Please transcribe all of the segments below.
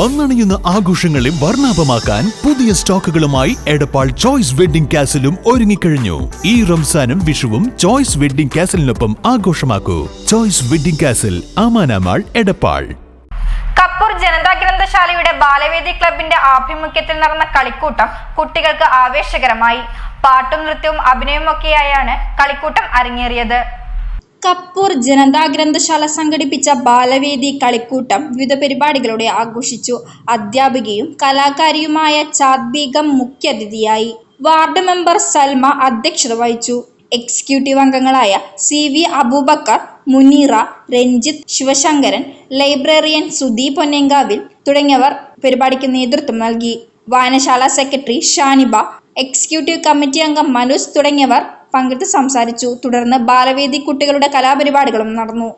വന്നണിയുന്ന ആഘോഷങ്ങളെ വർണാഭമാക്കാൻ പുതിയ സ്റ്റോക്കുകളുമായി എടപ്പാൾ ചോയ്സ് വെഡിംഗ് കാസിലും ഒരുങ്ങിക്കഴിഞ്ഞു. ഈ റംസാനും വിഷുവും ചോയ്സ് വെഡിംഗ് കാസിലിനൊപ്പം ആഘോഷമാക്കൂ. ചോയ്സ് വെഡിംഗ് കാസിൽ ആമാനാമാൾ എടപ്പാൾ. കപ്പൂർ ജനതാ ഗ്രന്ഥശാലയുടെ ബാലവേദി ക്ലബിന്റെ ആഭിമുഖ്യത്തിൽ നടന്ന കളിക്കൂട്ടം കുട്ടികൾക്ക് ആവേശകരമായി. പാട്ടും നൃത്യവും അഭിനയവുമൊക്കെയായാണ് കളിക്കൂട്ടം അരങ്ങേറിയത്. കപ്പൂർ ജനതാ ഗ്രന്ഥശാല സംഘടിപ്പിച്ച ബാലവേദി കളിക്കൂട്ടം വിവിധ പരിപാടികളോടെ ആഘോഷിച്ചു. അധ്യാപികയും കലാകാരിയുമായ ചാദ് മുഖ്യാതിഥിയായി വാർഡ് മെമ്പർ സൽമ അധ്യക്ഷത വഹിച്ചു. എക്സിക്യൂട്ടീവ് അംഗങ്ങളായ C V Abubakar Muneera Ranjith Sivasankaran librarian Sudeep പൊന്നേങ്കാവിൽ തുടങ്ങിയവർ പരിപാടിക്ക് നേതൃത്വം നൽകി. വായനശാല സെക്രട്ടറി ഷാനിബ എക്സിക്യൂട്ടീവ് കമ്മിറ്റി അംഗം മനുസ് തുടങ്ങിയവർ പങ്കെടുത്ത് സംസാരിച്ചു. തുടർന്ന് ബാലവേദി കുട്ടികളുടെ കലാപരിപാടികളും നടന്നു.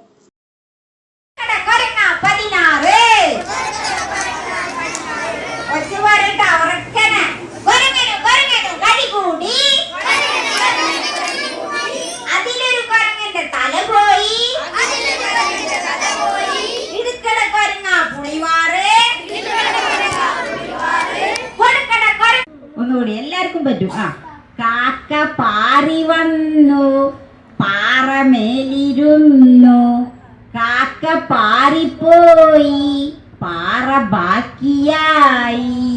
ഒന്നുകൂടി എല്ലാവർക്കും പറ്റും. ആ. കാക്ക പാറി വന്നു പാറമേലിരുന്നു. കാക്ക പാറിപ്പോയി പാറ ബാക്കിയായി.